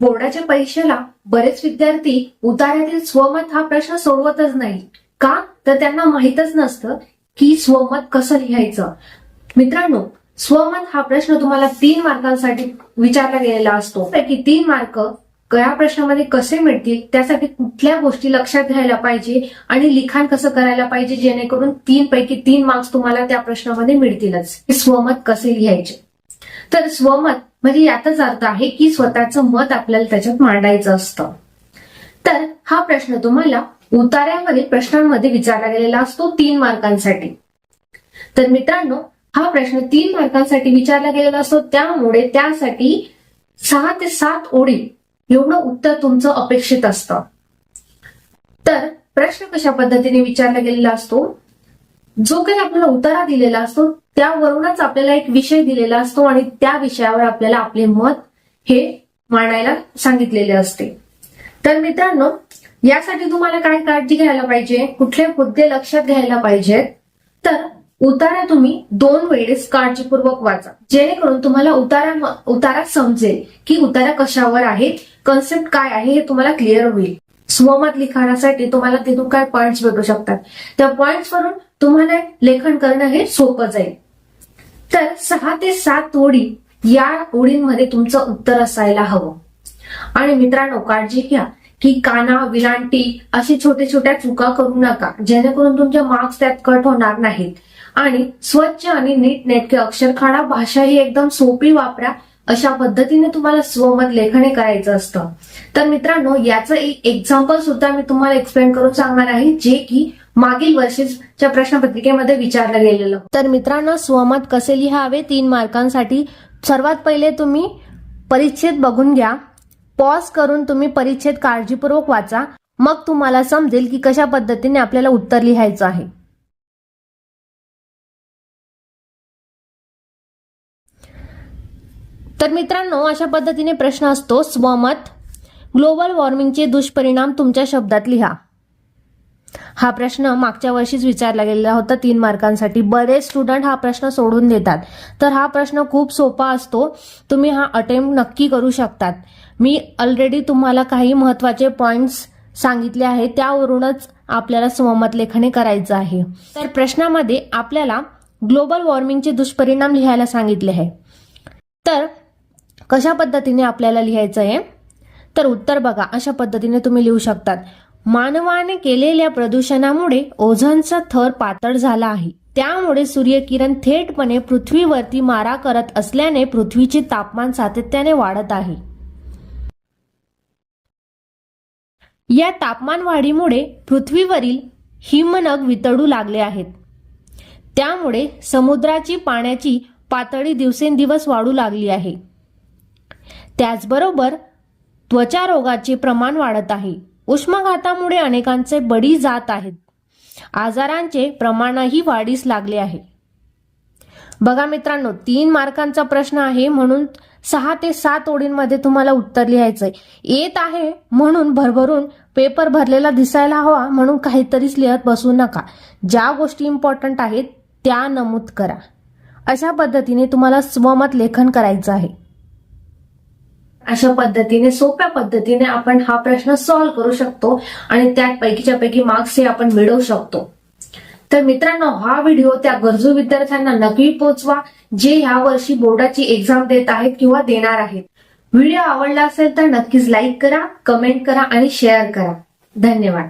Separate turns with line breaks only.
बोर्डाच्या परीक्षेला बरेच विद्यार्थी उतार्यातील स्वमत हा प्रश्न सोडवतच नाही का? तर त्यांना माहीतच नसतं की स्वमत कसं लिहायचं. मित्रांनो स्वमत हा प्रश्न तुम्हाला तीन मार्कांसाठी विचारला गेलेला असतो. पैकी तीन मार्क कया प्रश्नामध्ये कसे मिळतील त्यासाठी कुठल्या गोष्टी लक्षात घ्यायला पाहिजे आणि लिखाण कसं करायला पाहिजे जेणेकरून तीन पैकी तीन मार्क्स तुम्हाला त्या प्रश्नामध्ये मिळतीलच. स्वमत कसे लिहायचे? तर स्वमत म्हणजे याचाच अर्थ आहे की स्वतःचं मत आपल्याला त्याच्यात मांडायचं असतं. तर हा प्रश्न तुम्हाला उतार्यावरील प्रश्नांमध्ये विचारला गेलेला असतो तीन मार्कांसाठी तर मित्रांनो हा प्रश्न तीन मार्कांसाठी विचारला गेलेला असतो. त्यामुळे त्यासाठी सहा ते सात ओळी एवढं उत्तर तुमचं अपेक्षित असतं. तर प्रश्न कशा पद्धतीने विचारला गेलेला असतो? जो काही आपल्याला उतारा दिलेला असतो त्यावरूनच आपल्याला एक विषय दिलेला असतो आणि त्या विषयावर आपल्याला आपले मत हे मांडायला सांगितलेले असते. तर मित्रांनो यासाठी तुम्हाला काय काळजी घ्यायला पाहिजे? कुठले मुद्दे लक्षात घ्यायला पाहिजेत तर उतारा तुम्ही दोन वेळेस काळजीपूर्वक वाचा. जेणेकरून तुम्हाला उतारा उतारा समजेल की उतारा कशावर आहे कन्सेप्ट काय आहे हे तुम्हाला क्लिअर होईल. स्वमत लिखाणासाठी तुम्हाला तिथून काय पॉइंट्स भेटू शकतात. त्या पॉइंट्स वरून तुम्हाला लेखन करणं हे सोपं जाईल. तर सहा ते सात ओळी या ओळींमध्ये तुमचं उत्तर असायला हवं. आणि मित्रांनो काळजी घ्या की काना विलांटी अशी छोट्या छोट्या चुका करू नका जेणेकरून तुमचे मार्क्स त्यात कट होणार नाहीत. आणि स्वच्छ आणि नीट नेटके अक्षरखाडा भाषा ही एकदम सोपी वापरा अशा पद्धतीने तुम्हाला स्वमत लेखने करायचं असतं. तर मित्रांनो याचं एक एक्झाम्पल सुद्धा मी तुम्हाला एक्सप्लेन करून सांगणार आहे जे की मागील वर्षीच्या प्रश्नपत्रिकेमध्ये विचारलं गेलेलं तर मित्रांनो स्वमत कसे लिहावे? तीन मार्कांसाठी. सर्वात पहिले तुम्ही परिच्छेद बघून घ्या. पॉज करून तुम्ही परिच्छेद काळजीपूर्वक वाचा. मग तुम्हाला समजेल की कशा पद्धतीने आपल्याला उत्तर लिहायचं आहे. तर मित्रांनो अशा पद्धतीने प्रश्न असतो. स्वमत ग्लोबल वॉर्मिंगचे दुष्परिणाम तुमच्या शब्दात लिहा. हा प्रश्न मागच्या वर्षीच विचारला गेलेला होता तीन मार्कांसाठी. बरेच स्टुडंट हा प्रश्न सोडून देतात. तर हा प्रश्न खूप सोपा असतो. तुम्ही हा अटेम्प्ट नक्की करू शकतात. मी ऑलरेडी तुम्हाला काही महत्त्वाचे पॉइंट्स सांगितले आहे त्यावरूनच आपल्याला स्वमत लेखने करायचं आहे. तर प्रश्नामध्ये आपल्याला ग्लोबल वॉर्मिंगचे दुष्परिणाम लिहायला सांगितले आहे. तर कशा पद्धतीने आपल्याला लिहायचं आहे? तर उत्तर बघा. अशा पद्धतीने तुम्ही लिहू शकतात. मानवाने केलेल्या प्रदूषणामुळे ओझोनचा थर पातळ झाला आहे. त्यामुळे सूर्यकिरण थेटपणे पृथ्वीवरती मारा करत असल्याने पृथ्वीचे तापमान सातत्याने वाढत आहे. या तापमान वाढीमुळे पृथ्वीवरील हिमनग वितळू लागले आहेत. त्यामुळे समुद्राची पाण्याची पातळी दिवसेंदिवस वाढू लागली आहे. त्याचबरोबर त्वचा रोगाचे प्रमाण वाढत आहे. उष्माघातामुळे अनेकांचे बळी जात आहेत. आजारांचे प्रमाणही वाढीस लागले आहे. बघा मित्रांनो तीन मार्कांचा प्रश्न आहे म्हणून सहा ते सात ओळींमध्ये तुम्हाला उत्तर लिहायचंय. येत आहे म्हणून भरभरून पेपर भरलेला दिसायला हवा म्हणून काहीतरीच लिहत बसू नका. ज्या गोष्टी इम्पॉर्टंट आहेत त्या नमूद करा. अशा पद्धतीने तुम्हाला स्वमत लेखन करायचं आहे. अशा पद्धतीने सोप्या पद्धतीने आपण हा प्रश्न सॉल्व्ह करू शकतो आणि त्यात पैकीच्या पैकी मार्क्स हे आपण मिळवू शकतो. तर मित्रांनो हा व्हिडिओ त्या गरजू विद्यार्थ्यांना नक्की पोहोचवा जे ह्या वर्षी बोर्डाची एक्झाम देत आहेत किंवा देणार आहेत. व्हिडिओ आवडला असेल तर नक्कीच लाईक करा कमेंट करा आणि शेअर करा. धन्यवाद.